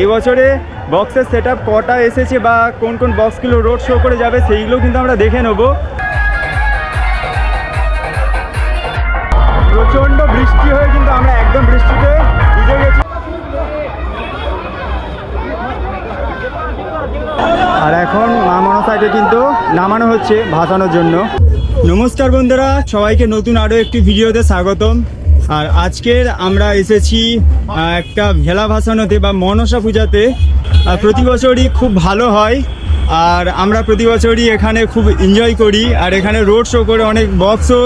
এবছরে বক্সের set up কটা এসেছে বা কোন কোন বক্সগুলো রোড শো করে যাবে সেইগুলো কিন্তু আমরা দেখে নেব। প্রচণ্ড বৃষ্টি হয়ে কিন্তু আমরা একদম বৃষ্টিতে ভিজে গেছি। আর এখন মা মনসাকে কিন্তু নামানো হচ্ছে ভাসানোর জন্য। নমস্কার বন্ধুরা, সবাইকে নতুন আরও একটি ভিডিওতে স্বাগতম। আর আজকের আমরা এসেছি একটা ভেলা ভাসানোতে বা মনসা পূজাতে। প্রতি বছরই খুব ভালো হয়, আর আমরা প্রতি বছরই এখানে খুব এনজয় করি, আর এখানে রোড শো করে অনেক বক্সও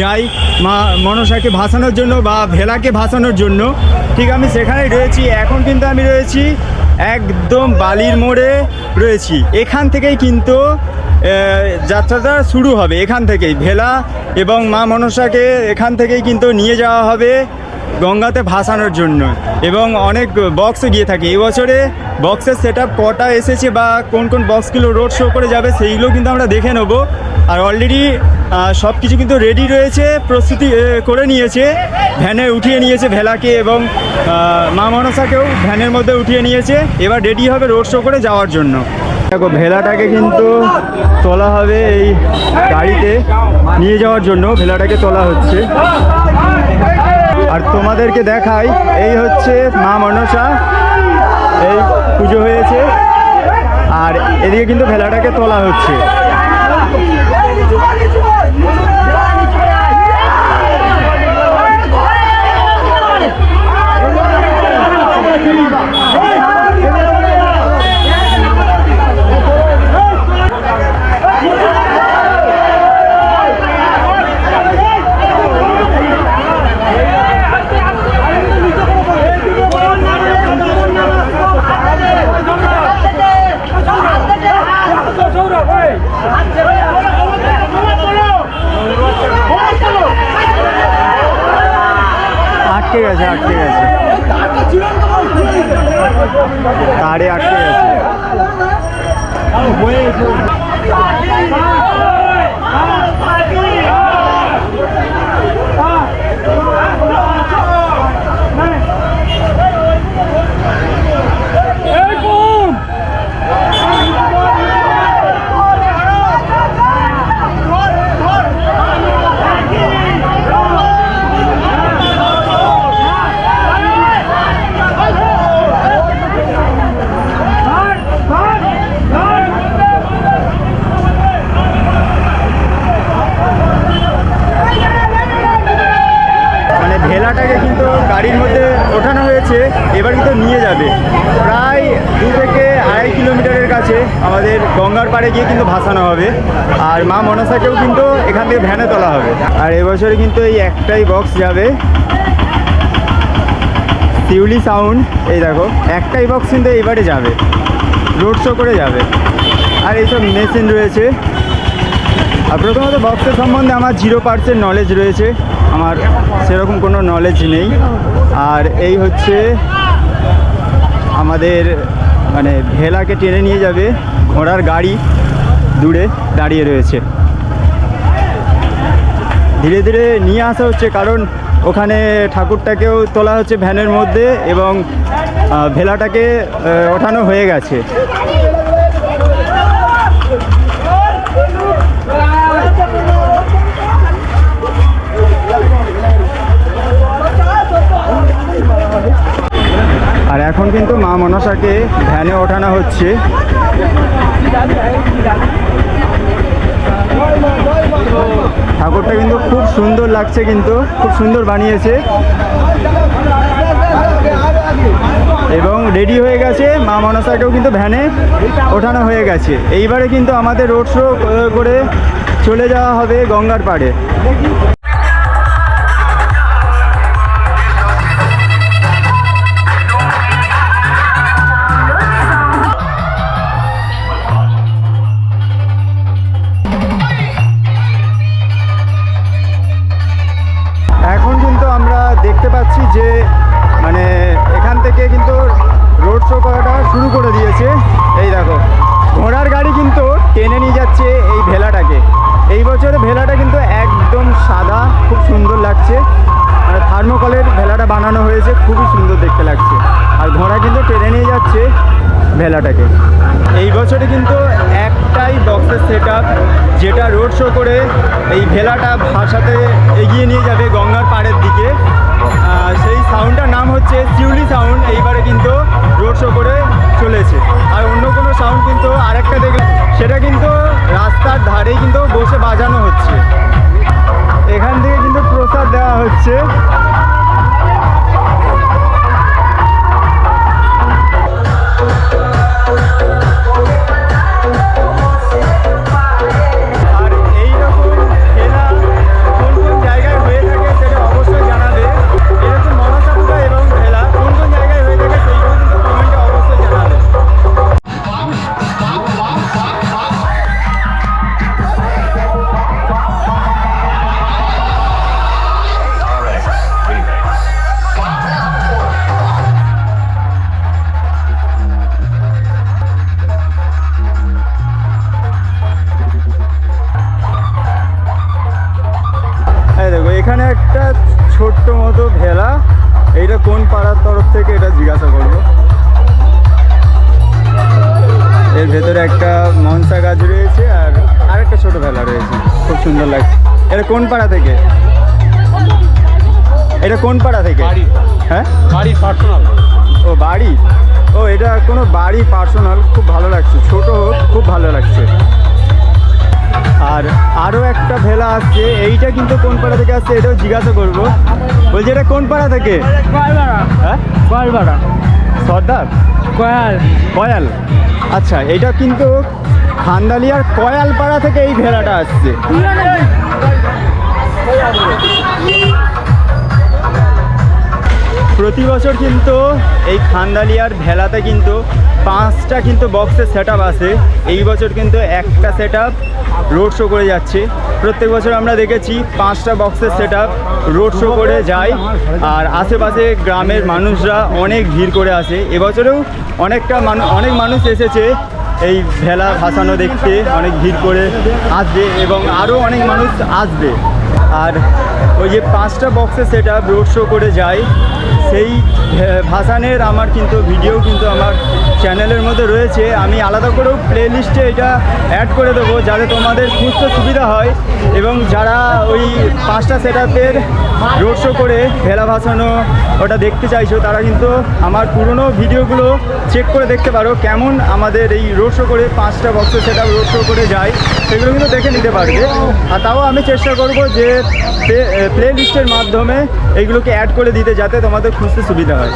যাই মা, মনসাকে ভাসানোর জন্য বা ভেলাকে ভাসানোর জন্য। ঠিক আমি সেখানেই রয়েছি, এখন কিন্তু আমি রয়েছি একদম বালির মোড়ে রয়েছি। এখান থেকেই কিন্তু যাত্রাটা শুরু হবে এখান থেকেই। ভেলা এবং মা মনসাকে এখান থেকেই কিন্তু নিয়ে যাওয়া হবে গঙ্গাতে ভাসানোর জন্য। এবং অনেক বক্সও গিয়ে থাকে। এবছরে বক্সের সেট কটা এসেছে বা কোন কোন বক্সগুলো রোড শো করে যাবে সেইগুলো কিন্তু আমরা দেখে নেব। আর অলরেডি সব কিছু কিন্তু রেডি রয়েছে, প্রস্তুতি করে নিয়েছে। ভ্যানে উঠিয়ে নিয়েছে ভেলাকে এবং মা মনসাকেও ভ্যানের মধ্যে উঠিয়ে নিয়েছে। এবার রেডি হবে রোড শো করে যাওয়ার জন্য। দেখো, ভেলাটাকে কিন্তু তোলা হবে এই গাড়িতে নিয়ে যাওয়ার জন্য। ভেলাটাকে তোলা হচ্ছে। আর তোমাদেরকে দেখাই, এই হচ্ছে মা মনসা। এই পুজো হয়েছে। আর এদিকে কিন্তু ভেলাটাকে তোলা হচ্ছে। আর মা মনসাকেও কিন্তু এখান থেকে ভ্যানে তোলা হবে। আর এবছরে কিন্তু এই একটাই বক্স যাবে। শিউলি সাউন্ড এই দেখো, একটাই বক্স কিন্তু এইবারে যাবে। রোড শো করে যাবে। আর এইসব মেশিন রয়েছে। আর প্রথমত বক্সের সম্বন্ধে আমার জিরো পার্সেন্ট নলেজ রয়েছে। আমার সেরকম কোনো নলেজ নেই। আর এই হচ্ছে আমাদের মানে ভেলাকে টেনে নিয়ে যাবে। ঘোড়ার গাড়ি। দূরে দাঁড়িয়ে রয়েছে। ধীরে ধীরে নিয়ে আসা হচ্ছে কারণ ওখানে ঠাকুরটাকেও তোলা হচ্ছে ভ্যানের মধ্যে এবং ভেলাটাকে ওঠানো হয়ে গেছে। আর এখন কিন্তু মা মনসাকে ভ্যানে ওঠানো হচ্ছে। ঠাকুরটা কিন্তু খুব সুন্দর লাগছে কিন্তু, খুব সুন্দর বানিয়েছে। এবং রেডি হয়ে গেছে, মা মনসাকেও কিন্তু ভ্যানে ওঠানো হয়ে গেছে। এইবারে কিন্তু আমাদের রোড শো করে চলে যাওয়া হবে গঙ্গার পাড়ে। ভেলাটাকে। এই বছরে কিন্তু একটাই বক্সের সেট যেটা রোড শো করে এই ভেলাটা ভাষাতে এগিয়ে নিয়ে যাবে গঙ্গার পাড়ের দিকে। সেই সাউন্ডটার নাম হচ্ছে শিউলি সাউন্ড এইবারে কিন্তু রোড শো করে চলেছে। আর অন্য কোনো সাউন্ড কিন্তু আরেকটা দেখলে, সেটা কিন্তু রাস্তার ধারেই কিন্তু বসে বাজানো হচ্ছে। এখান থেকে কিন্তু প্রসাদ দেওয়া হচ্ছে। এটা কোন পাড়া থেকে? এটা কোন পাড়া থেকে? হ্যাঁ? বাড়ি পার্সোনাল। ও বাড়ি? ও এটা কোনো বাড়ি পার্সোনাল খুব ভালো লাগছে। ছোট হোক খুব ভালো লাগছে। আর আরও একটা ভেলা আসছে এইটা কিন্তু কোন পাড়া থেকে আসছে এটাও জিজ্ঞাসা করব। বলছি এটা কোন পাড়া থেকে? হ্যাঁ? সর্দার? কয়াল। কয়াল। আচ্ছা এটা কিন্তু খান্দালিয়ার কয়াল পাড়া থেকে এই ভেলাটা আসছে। প্রতি বছর কিন্তু এই খান্দালিয়ার ভেলাতে কিন্তু পাঁচটা কিন্তু বক্সের সেট আছে। এই বছর কিন্তু একটা সেট রোড শো করে যাচ্ছে। প্রত্যেক বছর আমরা দেখেছি পাঁচটা বক্সের সেট রোড শো করে যায়। আর আশেপাশে গ্রামের মানুষরা অনেক ভিড় করে আসে। এবছরেও অনেকটা অনেক মানুষ এসেছে। এই ভেলা ভাসানো দেখতে, অনেক ভিড় করে আসবে এবং আরও অনেক মানুষ আসবে। আর ওই যে পাঁচটা বক্সে সেটা রোড শো করে যায়। সেই ভাসানের আমার কিন্তু ভিডিও কিন্তু আমার চ্যানেলের মধ্যে রয়েছে। আমি আলাদা করেও প্লে লিস্টে এটা অ্যাড করে দেবো যাতে তোমাদের খুঁজতে সুবিধা হয় এবং যারা ওই পাঁচটা সেট আপের রোড শো করে ভেলা ভাসানো ওটা দেখতে চাইছো, তারা কিন্তু আমার পুরনো ভিডিওগুলো চেক করে দেখতে পারো কেমন আমাদের এই রোড শো করে পাঁচটা box set up road show করে যায়। সেগুলো কিন্তু দেখে নিতে পারবে। আর তাও আমি চেষ্টা করব যে প্লে লিস্টের মাধ্যমে এইগুলোকে অ্যাড করে দিতে যাতে তোমাদের খুঁজতে সুবিধা হয়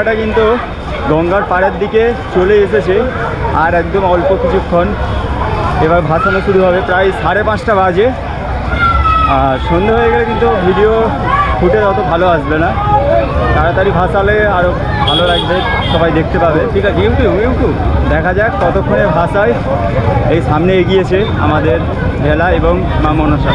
ভেলাটা কিন্তু গঙ্গার পাড়ের দিকে চলে এসেছে, আর একদম অল্প কিছুক্ষণ। এবার ভাসানো শুরু হবে, প্রায় সাড়ে পাঁচটা বাজে। আর সন্ধে হয়ে গেলে কিন্তু ভিডিও ফুটেজ অত ভালো আসবে না। তাড়াতাড়ি ভাসালে আরও ভালো লাগবে, সবাই দেখতে পাবে। ঠিক আছে ইউটিউব ইউটিউব দেখা যাক কতক্ষণে ভাষায় এই সামনে এগিয়েছে আমাদের ভেলা এবং মা মনসা।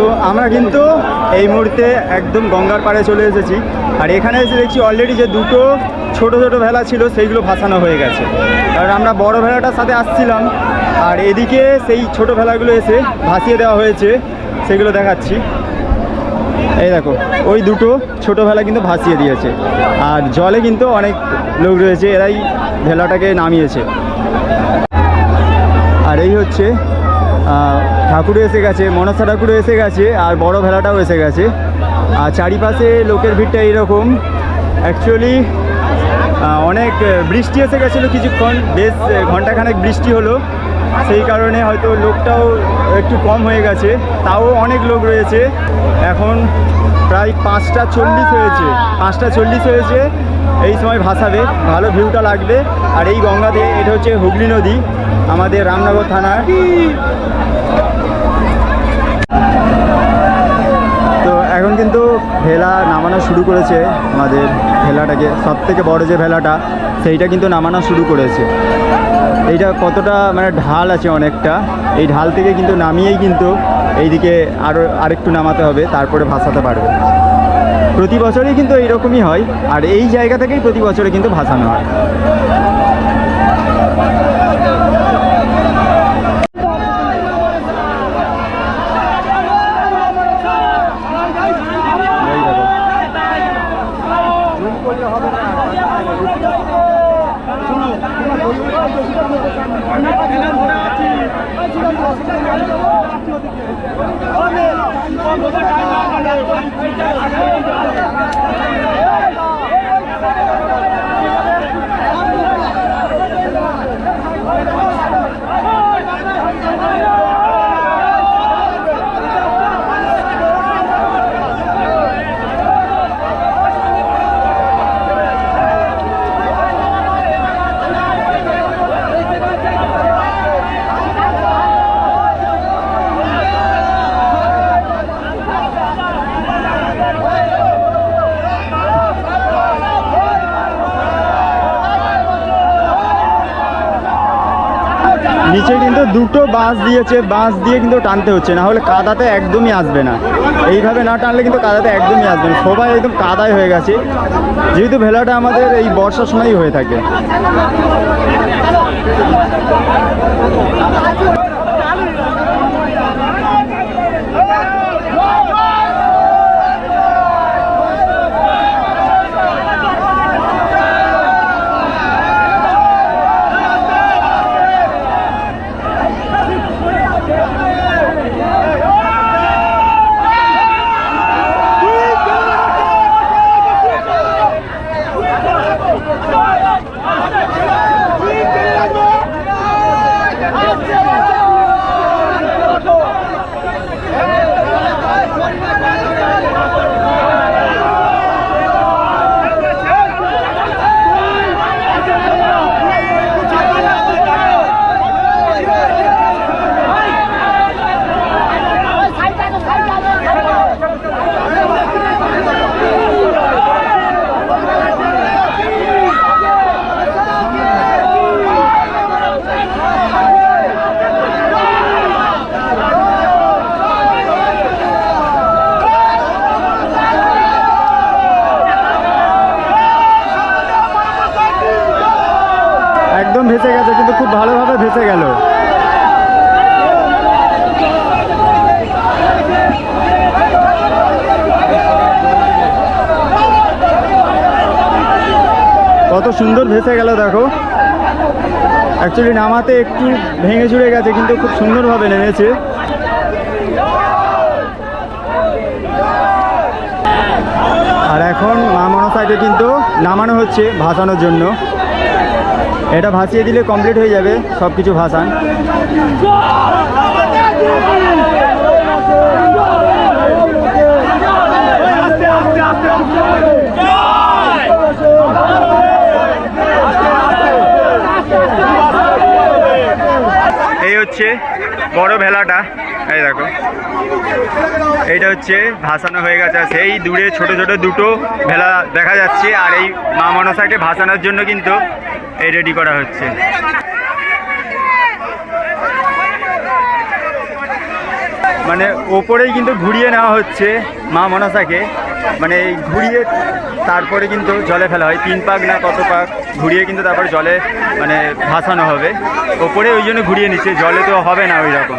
তো আমরা কিন্তু এই মুহূর্তে একদম গঙ্গার পাড়ে চলে এসেছি। আর এখানে এসে দেখছি অলরেডি যে দুটো ছোট ছোট ভেলা ছিল, সেইগুলো ভাসানো হয়ে গেছে। কারণ আমরা বড় ভেলাটার সাথে আসছিলাম, আর এদিকে সেই ছোট ভেলাগুলো এসে ভাসিয়ে দেওয়া হয়েছে, সেগুলো দেখাচ্ছি। এই দেখো, ওই দুটো ছোট ভেলা কিন্তু ভাসিয়ে দিয়েছে। আর জলে কিন্তু অনেক লোক রয়েছে, এরাই ভেলাটাকে নামিয়েছে। আর এই হচ্ছে ঠাকুরও এসে গেছে মনসা ঠাকুরও এসে গেছে, আর বড় ভেলাটাও এসে গেছে। আর চারিপাশে লোকের ভিড়টা এইরকম। অ্যাকচুয়ালি অনেক বৃষ্টি এসে গেছিল কিছুক্ষণ, বেশ ঘন্টাখানেক বৃষ্টি হলো। সেই কারণে হয়তো লোকটাও একটু কম হয়ে গেছে, তাও অনেক লোক রয়েছে। এখন প্রায় পাঁচটা চল্লিশ হয়েছে, পাঁচটা চল্লিশ হয়েছে। এই সময় ভাসাবে, ভালো ভিউটা লাগবে। আর এই গঙ্গা দিয়ে এটা হচ্ছে হুগলি নদী, আমাদের রামনগর থানার তো এখন কিন্তু ভেলা নামানো শুরু করেছে আমাদের ভেলাটাকে সব থেকে বড় যে ভেলাটা, সেইটা কিন্তু নামানো শুরু করেছে। এইটা কতটা মানে ঢাল আছে অনেকটা, এই ঢাল থেকে কিন্তু নামিয়েই কিন্তু এইদিকে আরও আরেকটু নামাতে হবে, তারপরে ভাসাতে পারবে। প্রতি বছরই কিন্তু এইরকমই হয়, আর এই জায়গা থেকেই প্রতি বছরে কিন্তু ভাসানো হয়। 我们来了来了 নিচে কিন্তু দুটো বাঁশ দিয়েছে বাঁশ দিয়ে কিন্তু টানতে হচ্ছে, না হলে কাদাতে একদমই আসবে না। এইভাবে না টানলে কিন্তু কাদাতে একদমই আসবে না। সবাই একদম কাদায় হয়ে গেছে। যেহেতু ভেলাটা আমাদের এই বর্ষার সময়ই হয়ে থাকে Let's go! ভেসে গেছে কিন্তু খুব ভালোভাবে ভেসে গেল কত সুন্দর ভেসে গেল দেখো অ্যাকচুয়ালি নামাতে একটু ভেঙে চুড়ে গেছে কিন্তু খুব সুন্দরভাবে নেমেছে আর এখন নামানো সাইডে কিন্তু নামানো হচ্ছে ভাসানোর জন্য এটা ভাসিয়ে দিলে কমপ্লিট হয়ে যাবে সব কিছু ভাসান এই হচ্ছে বড় ভেলাটা। এই দেখো। এইটা হচ্ছে ভাসানো হয়ে গেছে। আর সেই দূরে ছোট ছোট দুটো ভেলা দেখা যাচ্ছে। আর এই মা মনসাকে ভাসানোর জন্য কিন্তু এই রেডি করা হচ্ছে। মানে ওপরেই কিন্তু ঘুরিয়ে নেওয়া হচ্ছে মা মনসাকে। মানে এই ঘুরিয়ে তারপরে কিন্তু জলে ফেলা হয়। তিন পাক না কত পাক ঘুরিয়ে কিন্তু তারপরে জলে মানে ভাসানো হবে। ওপরে ওই জন্য ঘুরিয়ে নিচ্ছে, জলে তো হবে না ওই রকম